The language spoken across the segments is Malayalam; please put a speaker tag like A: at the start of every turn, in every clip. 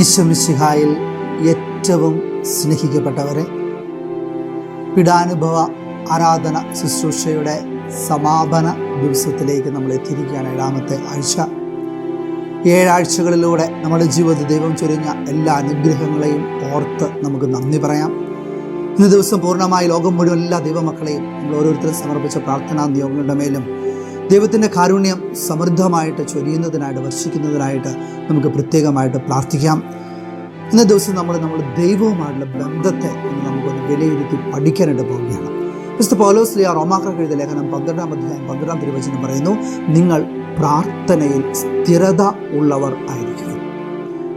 A: ഈശ്വമിശിഹായിൽ ഏറ്റവും സ്നേഹിക്കപ്പെട്ടവരെ പിടാനുഭവ ആരാധന ശുശ്രൂഷയുടെ സമാപന ദിവസത്തിലേക്ക് നമ്മൾ എത്തിയിരിക്കുകയാണ്. ഏഴാമത്തെ ആഴ്ച. ഏഴാഴ്ചകളിലൂടെ നമ്മുടെ ജീവിതത്തിൽ ദൈവം ചൊരിഞ്ഞ എല്ലാ അനുഗ്രഹങ്ങളെയും ഓർത്ത് നമുക്ക് നന്ദി പറയാം. ഇന്ന് ദിവസം പൂർണമായി ലോകം മുഴുവൻ എല്ലാ ദൈവമക്കളെയും നമ്മൾ ഓരോരുത്തരും സമർപ്പിച്ച പ്രാർത്ഥനാ നിയോഗങ്ങളുടെ മേലും ദൈവത്തിന്റെ കാരുണ്യം സമൃദ്ധമായിട്ട് ചൊരിയുന്നതിനായിട്ട് വർഷിക്കുന്നതിനായിട്ട് നമുക്ക് പ്രത്യേകമായിട്ട് പ്രാർത്ഥിക്കാം. ഇന്ന ദിവസം നമ്മൾ നമ്മൾ ദൈവവുമായിട്ടുള്ള ബന്ധത്തെ നമുക്കൊന്ന് വിലയിരുത്തി പഠിക്കാനായിട്ട് പോവുകയാണ്. മിസ്റ്റർ പൗലോസ് ലിയ റോമാക്കർക്ക് എഴുതിയ ലേഖനം പന്ത്രണ്ടാം അധ്യായം പന്ത്രണ്ടാം തിരുവചനം പറയുന്നു നിങ്ങൾ പ്രാർത്ഥനയിൽ സ്ഥിരത ഉള്ളവർ ആയിരിക്കുക.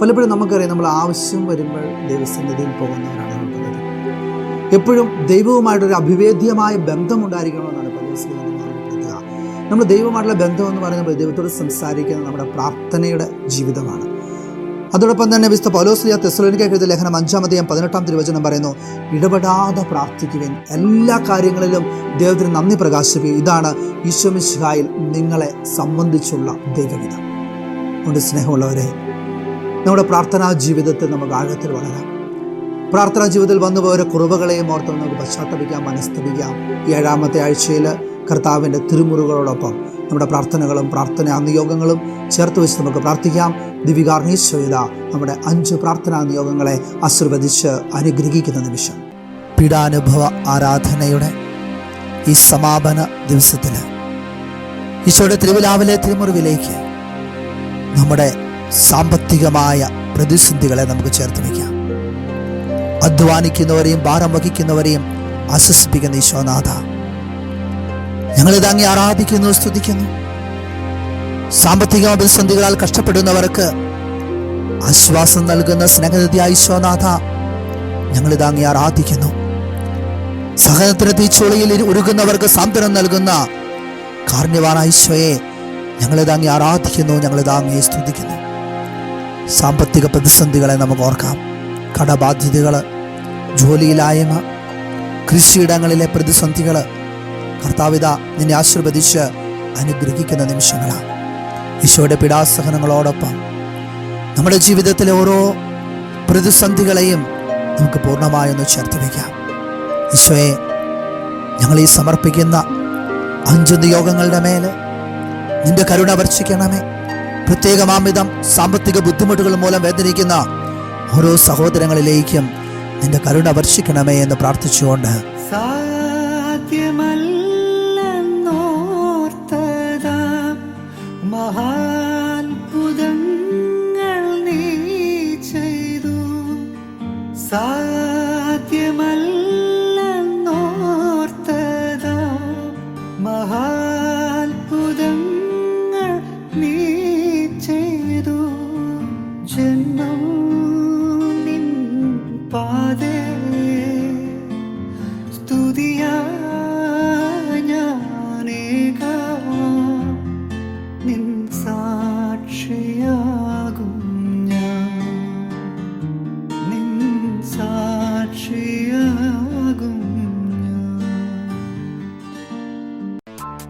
A: പലപ്പോഴും നമുക്കറിയാം നമ്മൾ ആവശ്യം വരുമ്പോൾ ദൈവസന്നിധിയിൽ പോകുന്നവരാണ് നമ്മൾ എപ്പോഴും ദൈവവുമായിട്ടൊരു അഭിവേദ്യമായ ബന്ധം ഉണ്ടായിരിക്കണമെന്നാണ് നമ്മൾ ദൈവമായിട്ടുള്ള ബന്ധം എന്ന് പറയുന്നത് ദൈവത്തോട് സംസാരിക്കുന്ന നമ്മുടെ പ്രാർത്ഥനയുടെ ജീവിതമാണ്. അതോടൊപ്പം തന്നെ വിശുദ്ധ പൗലോസ്ലിയ തെസ്ലോനിക്ക എഴുതിയ ലേഖനം അഞ്ചാമതെയും പതിനെട്ടാം തിരുവചനം പറയുന്നു ഇടപെടാതെ പ്രാർത്ഥിക്കുവിൻ. എല്ലാ കാര്യങ്ങളിലും ദൈവത്തിന് നന്ദി പ്രകാശിപ്പിക്കും. ഇതാണ് ഈശ്വമിശിഹായിൽ നിങ്ങളെ സംബന്ധിച്ചുള്ള ദൈവവിധം. അതുകൊണ്ട് സ്നേഹമുള്ളവരെ നമ്മുടെ പ്രാർത്ഥനാ ജീവിതത്തിൽ നമുക്ക് ആഴത്തിൽ വളരാം. പ്രാർത്ഥനാ ജീവിതത്തിൽ വന്നുപോയ കുറവുകളെയും ഓർത്ത് നമുക്ക് പശ്ചാത്തപിക്കാം മനസ്തപിക്കാം. ഏഴാമത്തെ ആഴ്ചയിൽ കർത്താവിന്റെ തിരുമുറുകളോടൊപ്പം നമ്മുടെ പ്രാർത്ഥനകളും പ്രാർത്ഥനാ നിയോഗങ്ങളും ചേർത്ത് വെച്ച് നമുക്ക് പ്രാർത്ഥിക്കാം. ദിവികാർണീശ്വരിത നമ്മുടെ അഞ്ച് പ്രാർത്ഥനാ നിയോഗങ്ങളെ ആശീർവദിച്ച് അനുഗ്രഹിക്കുന്ന നിമിഷം. പീഡാനുഭവ ആരാധനയുടെ ഈ സമാപന ദിവസത്തിൽ ഈശോയുടെ തിരുവിലാവിലെ തിരുമുറിവിലേക്ക് നമ്മുടെ സാമ്പത്തികമായ പ്രതിസന്ധികളെ നമുക്ക് ചേർത്ത് വയ്ക്കാം. അധ്വാനിക്കുന്നവരെയും ഭാരം വഹിക്കുന്നവരെയും ആശ്വസിപ്പിക്കുന്ന ഈശോനാഥ ഞങ്ങളിത് അങ്ങ് ആരാധിക്കുന്നു സ്തുതിക്കുന്നു. സാമ്പത്തിക പ്രതിസന്ധികളാൽ കഷ്ടപ്പെടുന്നവർക്ക് ആശ്വാസം നൽകുന്ന സ്നേഹനിധിയായ ഈശോനാഥ ഞങ്ങളിത് അങ്ങ് ആരാധിക്കുന്നു. സഹനത്തിന് തീച്ചുളിയിൽ ഉരുകുന്നവർക്ക് സാന്ത്വനം നൽകുന്ന കാർണ്യവാനായ ഈശോയെ അങ്ങ് ആരാധിക്കുന്നു ഞങ്ങളിത് അങ്ങേ സ്തുതിക്കുന്നു. സാമ്പത്തിക പ്രതിസന്ധികളെ നമുക്ക് ഓർക്കാം. കടബാധ്യതകൾ ജോലിയിലായ്മ കൃഷിയിടങ്ങളിലെ പ്രതിസന്ധികൾ കർത്താവിത നിന്നെ ആശീർവദിച്ച് അനുഗ്രഹിക്കുന്ന നിമിഷങ്ങളാണ് ഈശോയുടെ പിടാസഹനങ്ങളോടൊപ്പം നമ്മുടെ ജീവിതത്തിലെ ഓരോ പ്രതിസന്ധികളെയും നമുക്ക് പൂർണമായൊന്ന് ചേർത്ത് വയ്ക്കാം ഈശോയെ ഞങ്ങൾ ഈ സമർപ്പിക്കുന്ന അഞ്ച് നിയോഗങ്ങളുടെ മേൽ നിന്റെ കരുണ വർഷിക്കണമേ. പ്രത്യേകമാംവിധം സാമ്പത്തിക ബുദ്ധിമുട്ടുകൾ മൂലം വേദനിക്കുന്ന ഓരോ സഹോദരങ്ങളിലേക്കും നിന്റെ കരുണ വർഷിക്കണമേ എന്ന് പ്രാർത്ഥിച്ചുകൊണ്ട്
B: സാധ്യമല്ലെന്നോർത്തതാ സാധ്യമല്ലെന്നോർത്തതാ മഹാത്ഭുതങ്ങൾ